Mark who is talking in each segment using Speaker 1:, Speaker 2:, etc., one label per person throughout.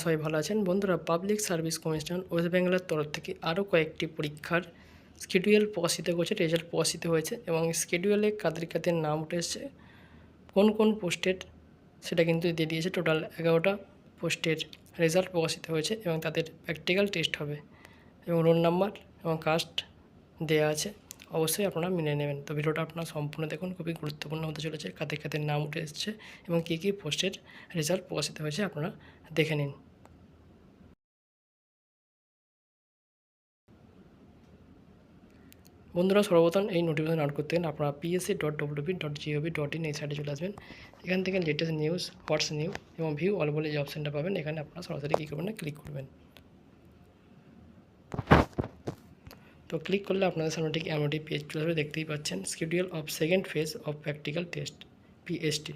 Speaker 1: সবাই ভালো আছেন। বন্ধুরা পাবলিক সার্ভিস কমিশন ওয়েস্ট বেঙ্গলের তরফ থেকে আরও কয়েকটি পরীক্ষার স্কেডিউল প্রকাশিত করেছে রেজাল্ট প্রকাশিত হয়েছে এবং স্কেডিউলে কাদের কাদের নাম উঠে এসেছে, কোন কোন পোস্টের সেটা কিন্তু দিয়ে দিয়েছে। টোটাল এগারোটা পোস্টের রেজাল্ট প্রকাশিত হয়েছে এবং তাদের প্র্যাকটিক্যাল টেস্ট হবে এবং রোল নাম্বার এবং কাস্ট দেওয়া আছে। অবশ্যই আপনারা মেনে নেবেন। তো ভিডিওটা আপনারা সম্পূর্ণ দেখুন, খুবই গুরুত্বপূর্ণ হতে চলেছে। কাদের কাদের নাম উঠে এসেছে এবং কী কী পোস্টের রেজাল্ট প্রকাশিত হয়েছে আপনারা দেখে নিন। বন্ধুরা, সর্বপ্রথম এই নোটিফিকেশন আউট করতে গেলে আপনারা PSC dot WB dot GOV dot in এই সাইটে চলে আসবেন। এখান থেকে লেটেস্ট নিউজ হোয়াটস নিউ এবং ভিউ অল বলে যে অপশানটা পাবেন, এখানে আপনারা সরাসরি কী করবেন ক্লিক করবেন। তো ক্লিক করলে আপনাদের সামনে ঠিক এমনটি পেজ চলে আসবে। দেখতেই পাচ্ছেন schedule of second phase of practical test PST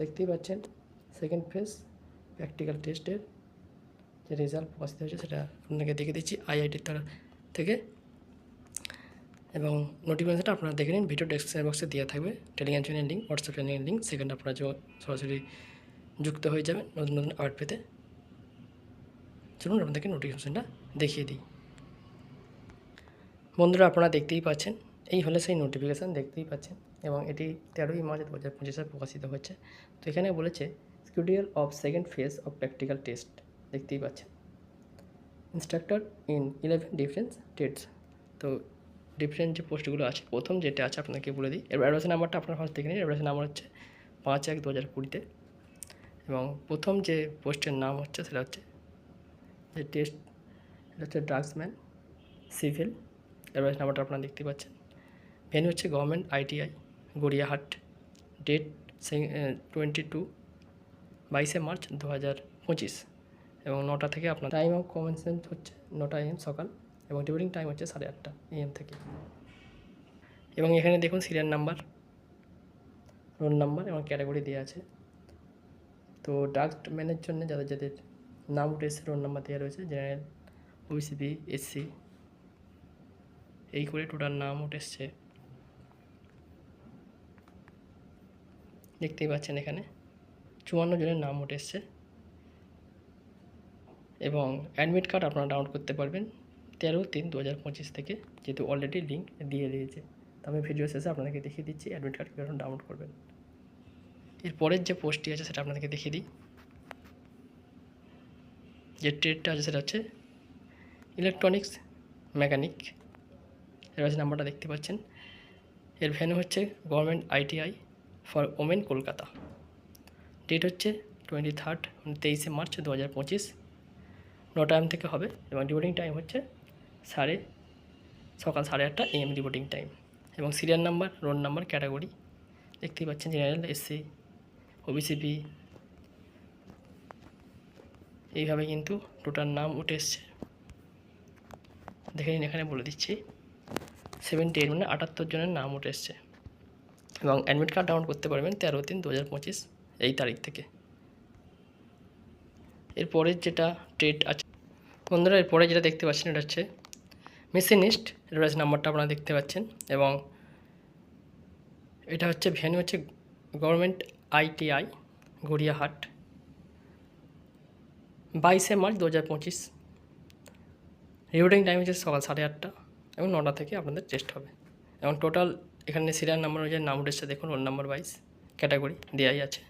Speaker 1: দেখতেই পাচ্ছেন সেকেন্ড ফেজ প্র্যাকটিক্যাল টেস্টের যে রেজাল্ট প্রকাশিত হয়েছে সেটা আপনাকে দেখে দিচ্ছি আইআইটির তরফ থেকে। এবং নোটিফিকেশনটা আপনারা দেখে নিন ভিডিও ডেসক্রিপশন বক্সে দেওয়া থাকবে Telegram channel link WhatsApp channel link সেখানে আপনারা সরাসরি যুক্ত হয়ে যাবেন নতুন নতুন আপডেট পেতে। চলুন আপনাদেরকে নোটিফিকেশনটা দেখিয়ে দিই। বন্ধুরা, আপনারা দেখতেই পাচ্ছেন, এই হলে সেই নোটিফিকেশান দেখতেই পাচ্ছেন, এবং এটি তেরোই মার্চ দু হাজার পঁচিশে প্রকাশিত হচ্ছে তো এখানে বলেছে schedule of second phase of practical test দেখতেই পাচ্ছেন। Instructor in eleven difference tests তো ডিফারেন্ট যে পোস্টগুলো আছে, প্রথম যেটা আছে আপনাকে বলে দিই, এবার অ্যাডভান্স নাম্বারটা আপনার ফার্স্ট দেখে নিন অ্যাডভান্স নাম্বার হচ্ছে পাঁচ এক দু হাজার কুড়িতে, এবং প্রথম যে পোস্টের নাম হচ্ছে, সেটা হচ্ছে যে টেস্ট এটা হচ্ছে ড্রাগসম্যান সিভিল অ্যাডভান্স নাম্বারটা আপনারা দেখতে পাচ্ছেন। ভেন্যু হচ্ছে government ITI Gariahat. Date twenty two বাইশে মার্চ দু হাজার পঁচিশ। এবং নটা থেকে আপনার টাইম অফ কমেন্সমেন্ট হচ্ছে নটা এম সকাল এবং ডিউরিং টাইম হচ্ছে সাড়ে আটটা এম থেকে। এবং এখানে দেখুন সিরিয়াল নাম্বার রোল নাম্বার এবং ক্যাটাগরি দেওয়া আছে। তো ডাক্টম্যানের জন্য যাদের যাদের নাম উঠে রোল নাম্বার দেওয়া রয়েছে জেনারেল ওবিসিবি এসসি এই করে টোটাল নাম উঠে এসছে দেখতেই পাচ্ছেন এখানে। চুয়ান্ন জনের নাম উঠে এসছে এবং অ্যাডমিট কার্ড আপনারা ডাউনলোড করতে পারবেন তেরো তিন দু হাজার পঁচিশ থেকে, যেহেতু অলরেডি লিঙ্ক দিয়ে দিয়েছে। আমি ভিডিও শেষে আপনাদেরকে দেখিয়ে দিচ্ছি অ্যাডমিট কার্ড কীভাবে ডাউনলোড করবেন। এরপরের যে পোস্টটি আছে সেটা আপনাদেরকে দেখিয়ে দিই। যে ট্রেডটা আছে সেটা হচ্ছে ইলেকট্রনিক্স মেকানিক কাছে নাম্বারটা দেখতে পাচ্ছেন। এর ভ্যানু হচ্ছে government ITI for women Kolkata. Date হচ্ছে টোয়েন্টি থার্ড তেইশে মার্চ দু হাজার পঁচিশ। নটা এম থেকে হবে এবং ডিভোটিং টাইম হচ্ছে সাড়ে, সকাল সাড়ে আটটা এম ডিভোটিং টাইম। এবং serial number, roll number, category দেখতেই পাচ্ছেন জেনারেল, এসসি, ওবিসিপি। এইভাবে কিন্তু টোটাল নাম উঠে এসছে। দেখে নিন, এখানে বলে দিচ্ছি। সেভেন্টি এইট মানে আটাত্তর জনের নাম উঠে এসছে। এবং অ্যাডমিট কার্ড ডাউনলোড করতে পারবেন তেরো তিন দু হাজার পঁচিশ এই তারিখ থেকে। এরপরের যেটা ট্রেড আছে, বন্ধুরা এরপরে যেটা দেখতে পাচ্ছেন এটা হচ্ছে মেশিনিস্ট রেফারেন্স নাম্বারটা আপনারা দেখতে পাচ্ছেন। এবং এটা হচ্ছে ভ্যানু হচ্ছে গভর্নমেন্ট আইটিআই গড়িয়াহাট। বাইশে মার্চ দু হাজার পঁচিশ। রিপোর্টিং টাইম হচ্ছে সকাল সাড়ে আটটা। এবং নটা থেকে আপনাদের টেস্ট হবে। এবং টোটাল এখানে সিরিয়াল নাম্বার অনুযায়ী নাম উঠেছে, দেখুন রোল নাম্বার ওয়াইজ ক্যাটাগরি দেওয়াই আছে।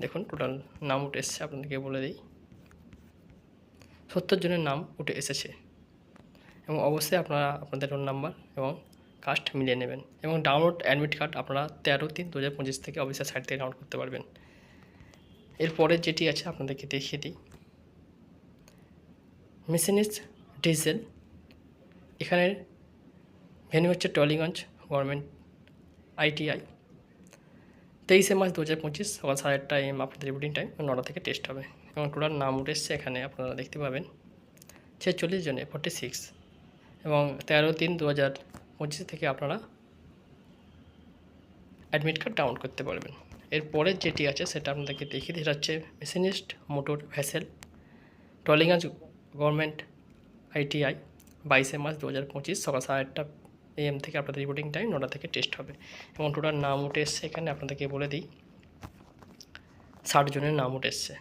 Speaker 1: দেখুন টোটাল নাম উঠে এসেছে, আপনাদেরকে বলে দিই। সত্তর জনের নাম উঠে এসেছে। এবং অবশ্যই আপনারা আপনাদের রোল নাম্বার এবং কাস্ট মিলিয়ে নেবেন। এবং ডাউনলোড অ্যাডমিট কার্ড আপনারা তেরো তিন দু হাজার পঁচিশ থেকে অফিসের সাইট থেকে ডাউনলোড করতে পারবেন। এরপরে যেটি আছে, আপনাদেরকে দেখিয়ে দিই। মেশিনিস্ট ডিজেল এখানে ভেন্যু হচ্ছে টলিগঞ্জ গভর্নমেন্ট আইটিআই। তেইশে মার্চ দু হাজার পঁচিশ, সকাল সাড়ে আটটা এম আপনাদের রিপোর্টিং টাইম, নটা থেকে টেস্ট হবে। এবং টোটাল নাম উঠে এসছে এখানে আপনারা দেখতে পাবেন। ছেচল্লিশ জনে ফর্টি সিক্স এবং তেরো তিন দু হাজার পঁচিশ থেকে আপনারা অ্যাডমিট কার্ড ডাউনলোড করতে পারবেন। এরপরে যেটি আছে সেটা আপনাদেরকে দেখিয়ে দিই, সেটা হচ্ছে machinist motor vessel Tollygunge government ITI. বাইশে মার্চ দু হাজার পঁচিশ সকাল সাড়ে আটটা এম থেকে আপনাদের রিপোর্টিং টাইম নটা থেকে টেস্ট হবে। এবং টোটাল নাম উঠে এসছে এখানে, আপনাদেরকে বলে দিই। ষাট জনের নাম উঠে এসছে।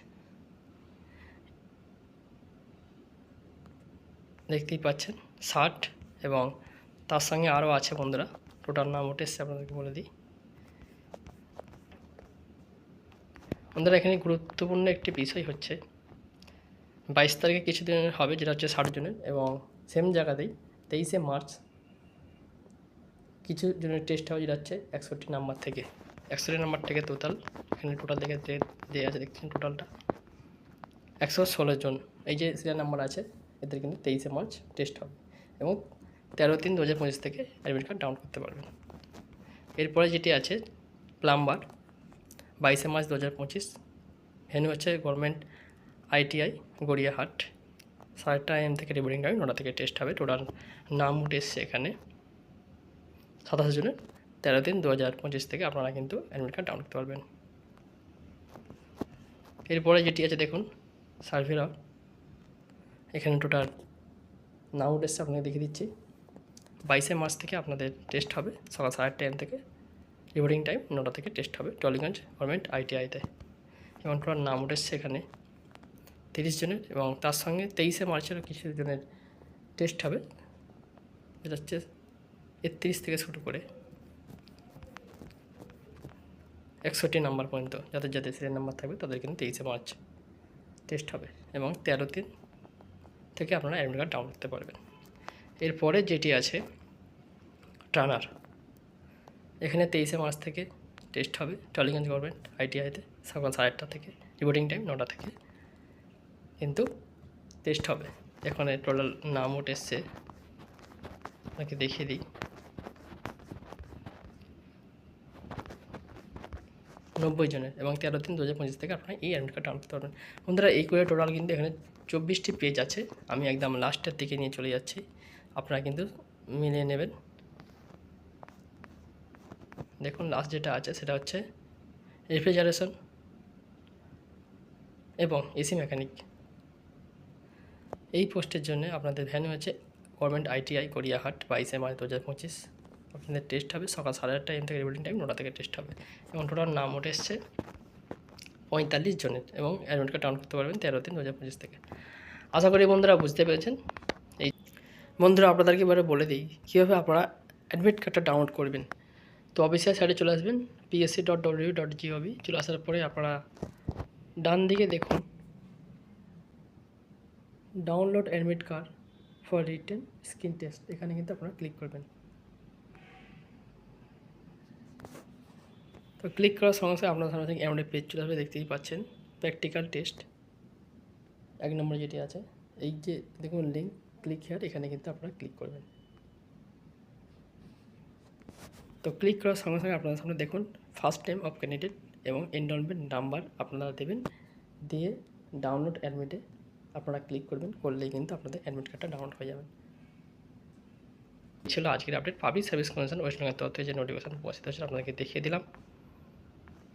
Speaker 1: দেখতেই পাচ্ছেন, ষাট এবং তার সঙ্গে আরও আছে বন্ধুরা টোটাল নাম উঠে এসছে, আপনাদেরকে বলে দিই। আমাদের এখানে গুরুত্বপূর্ণ একটি বিষয় হচ্ছে, বাইশ তারিখে কিছুদিন হবে, যেটা হচ্ছে ষাট জনের এবং সেম জায়গাতেই তেইশে মার্চ কিছু জনের টেস্ট যেটা হচ্ছে একষট্টি নাম্বার থেকে। একষট্টি নাম্বার থেকে টোটাল এখানে টোটাল দেখে দেওয়া আছে, দেখছেন টোটালটা একশো ষোলো জন। এই যে সিরিয়াল নাম্বার আছে, এদের কিন্তু তেইশে মার্চ টেস্ট হবে। এবং তেরো তিন দু হাজার পঁচিশ থেকে অ্যাডমিট কার্ড ডাউন করতে পারবেন। এরপরে যেটি আছে প্লাম্বার বাইশে মার্চ দু হাজার পঁচিশ। ভেন্যু হচ্ছে গভর্নমেন্ট আইটিআই গড়িয়াহাট। সাড়েটা এম থেকে রিবোর্ডিং টাইম নটা থেকে টেস্ট হবে। টোটাল নাম উঠে এসছে এখানে সাতাশ জনের। তেরো দিন দু হাজার পঁচিশ থেকে আপনারা কিন্তু অ্যাডমিট কার্ড ডাউন করতে পারবেন। এরপরে যেটি আছে দেখুন সার্ভেরা এখানে টোটাল নাম উঠে এসছে আপনাকে দেখিয়ে দিচ্ছি। বাইশে মার্চ থেকে আপনাদের টেস্ট হবে, সকাল সাড়ে আটটা এম থেকে। রিবোর্ডিং টাইম নটা থেকে টেস্ট হবে। টলিগঞ্জ গভর্নমেন্ট আইটিআইতে এবং টোটাল নাম উঠে এসছে এখানে। তিরিশ জনের এবং তার সঙ্গে তেইশে মার্চেরও কিছু জনের টেস্ট হবে। যেটা হচ্ছে একত্রিশ থেকে শুরু করে একষট্টি নাম্বার পর্যন্ত। যাদের যাদের সিরিয়াল নাম্বার থাকবে তাদের কিন্তু তেইশে মার্চ টেস্ট হবে এবং তেরো দিন থেকে আপনারা অ্যাডমিট কার্ড ডাউনলোড করতে পারবেন। এরপরে যেটি আছে ট্রানার এখানে তেইশে মার্চ থেকে টেস্ট হবে। টলিগঞ্জ গভর্নমেন্ট আইটিআইতে সকাল সাড়ে আটটা থেকে রিপোর্টিং টাইম নটা থেকে। কিন্তু টেস্ট হবে। এখানে টোটাল নাম উঠে এসছে আপনাকে দেখিয়ে দিই। নব্বই জনের এবং তেরো দিন দু হাজার পঁচিশ থেকে আপনারা এই অ্যাডমিট কার্ড করতে পারবেন বন্ধুরা, এই করে টোটাল কিন্তু এখানে চব্বিশটি পেজ আছে। আমি একদম লাস্টের দিকে নিয়ে চলে যাচ্ছি। আপনারা কিন্তু মিলিয়ে নেবেন। দেখুন লাস্ট যেটা আছে সেটা হচ্ছে রেফ্রিজারেশন এবং এসি মেকানিক এই পোস্টের জন্য আপনাদের ভ্যানু হচ্ছে গভর্নমেন্ট আইটিআই গড়িয়াহাট বাইশে মার্চ দু হাজার পঁচিশ। আপনাদের টেস্ট হবে সকাল সাড়ে আটটা এম থেকে রিপোর্টিং টাইম নটা থেকে টেস্ট হবে। এবং টোটাল নাম উঠে এসছে পঁয়তাল্লিশ জনের এবং অ্যাডমিট কার্ড ডাউন করতে পারবেন তেরো দিন দু হাজার পঁচিশ থেকে। আশা করি বন্ধুরা বুঝতে পেরেছেন। এই বন্ধুরা আপনাদেরকে এবারে বলে দিই, কীভাবে আপনারা অ্যাডমিট কার্ডটা ডাউনলোড করবেন। তো অফিসিয়াল সাইটে চলে আসবেন PSC dot W dot GOV চলে আসার পরে আপনারা ডান দিকে দেখুন download admit card for written screen test এখানে কিন্তু আপনারা ক্লিক করবেন। তো ক্লিক করার সঙ্গে সঙ্গে আপনার সামনে থেকে এমন পেজ চলে আসবে, দেখতেই পাচ্ছেন। প্র্যাকটিক্যাল টেস্ট এক নম্বরে যেটি আছে, এই যে দেখুন লিঙ্ক ক্লিক হেয়ার এখানে কিন্তু আপনারা ক্লিক করবেন। তো ক্লিক করার সঙ্গে সঙ্গে আপনাদের সামনে দেখুন ফার্স্ট টাইম অফ ক্যান্ডিডেট এবং এনরোলমেন্ট নাম্বার আপনারা দেবেন। দিয়ে ডাউনলোড অ্যাডমিটে আপনারা ক্লিক করবেন, করলেই কিন্তু আপনাদের অ্যাডমিট কার্ডটা ডাউনলোড হয়ে যাবে। ছিল আজকের update public service commission West Bengal তথ্য যে নোটিফিকেশন উপস্থিত হয়েছে আপনাদেরকে দেখিয়ে দিলাম।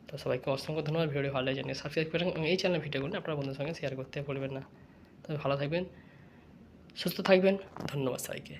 Speaker 1: তো সবাইকে অসংখ্য ধন্যবাদ ভিডিও ভালো লাগে জানিয়ে সাবস্ক্রাইব করেন এই চ্যানেল ভিডিওগুলো আপনার বন্ধুদের সঙ্গে শেয়ার করতে ভুলবেন না। তবে ভালো থাকবেন, সুস্থ থাকবেন, ধন্যবাদ সবাইকে।